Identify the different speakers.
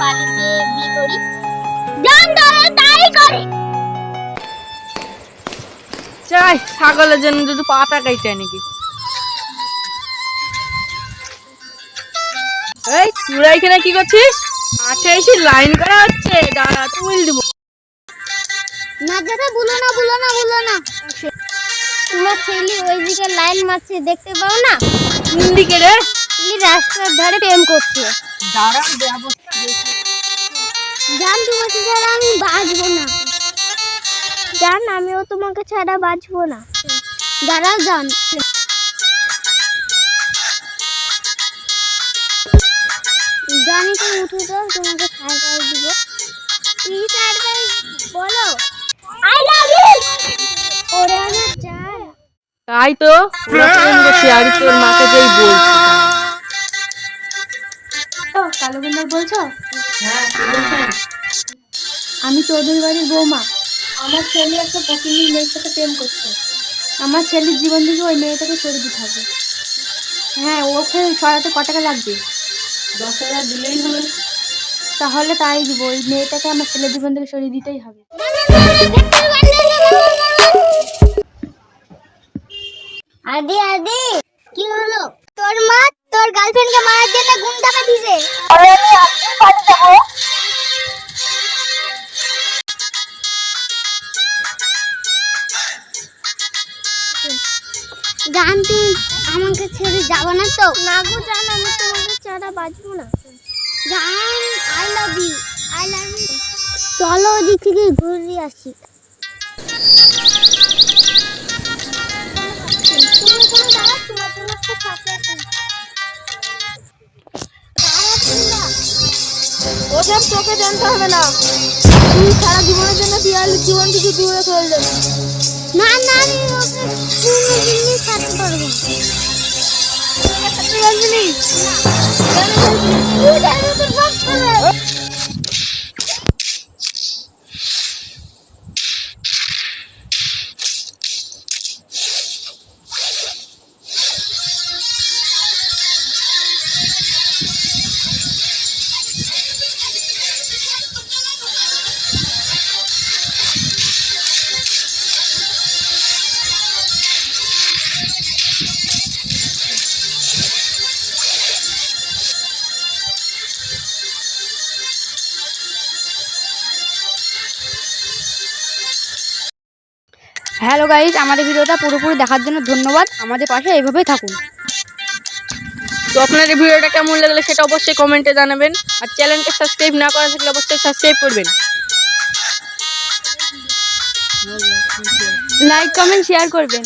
Speaker 1: বিয়ে করি? জান ধরে তাই করি।
Speaker 2: চাই ছাগলের জন্য দুটো পাতা কাইতে নাকি এই তোরা এখানে কি করছিস? মাঠে এসে লাইন করা হচ্ছে। দাঁড়া তুল দিব।
Speaker 1: না দাদা বলো না বলো না বলো না। তোমার ছেলে ওইদিকে লাইন মারছে দেখতে পাও না?
Speaker 2: কোন দিকে রে?
Speaker 1: রাস্তার ধারে প্রেম করছে।
Speaker 2: দাঁড়া ব্যবস্থা দেখি।
Speaker 1: জান তোমাকে ছাড়া আমি বাঁচবো না। জান আমিও তোমাকে ছাড়া বাঁচবো না। দাঁড়াও জান। জানি তো উঠে তোমাকে খাই খাই দিব। কি সারপ্রাইজ? বলো। আই লাভ ইউ ওরে আমার জান।
Speaker 2: তাই তো আর তোর মাকে যেই বলছি।
Speaker 1: কালো বলছো? আমি চৌধুরী বাড়ির বৌমা। আমার ছেলে একটা পকিনি মেয়ের সাথে প্রেম করছে। আমার ছেলের জীবন থেকে ওই মেয়েটাকে সরে দিতে হবে। হ্যাঁ ওকে সরাতে ক টাকা লাগবে?
Speaker 2: দশ হাজার দিলেই হবে।
Speaker 1: তাহলে তাই দিব। ওই মেয়েটাকে আমার ছেলের জীবন থেকে সরিয়ে দিতেই হবে। আদি আদি কি হলো? তোর মা তোর গার্লফ্রেন্ডকে মারার জন্য গুম টাকা দিছে। জান তুই আমাকে ছেড়ে যাব না তো? না গো জান আমি তোমাকে ছাড়া বাঁচবো না। জান I love you I love you চলো ওদিক থেকে ঘুরে আসি।
Speaker 2: ওসব তোকে জানতে হবে না। তুই সারা জীবনের জন্য বিয়াল জীবন থেকে দূরে চলে যাবি
Speaker 1: না না আমি
Speaker 2: তুই হ্যালো গাইজ আমাদের ভিডিওটা পুরোপুরি দেখার জন্য ধন্যবাদ। আমাদের পাশে এইভাবেই থাকুন। তো আপনার এই ভিডিওটা কেমন লাগলে সেটা অবশ্যই কমেন্টে জানাবেন। আর চ্যানেলকে সাবস্ক্রাইব না করা থাকলে অবশ্যই সাবস্ক্রাইব করবেন। লাইক কমেন্ট শেয়ার করবেন।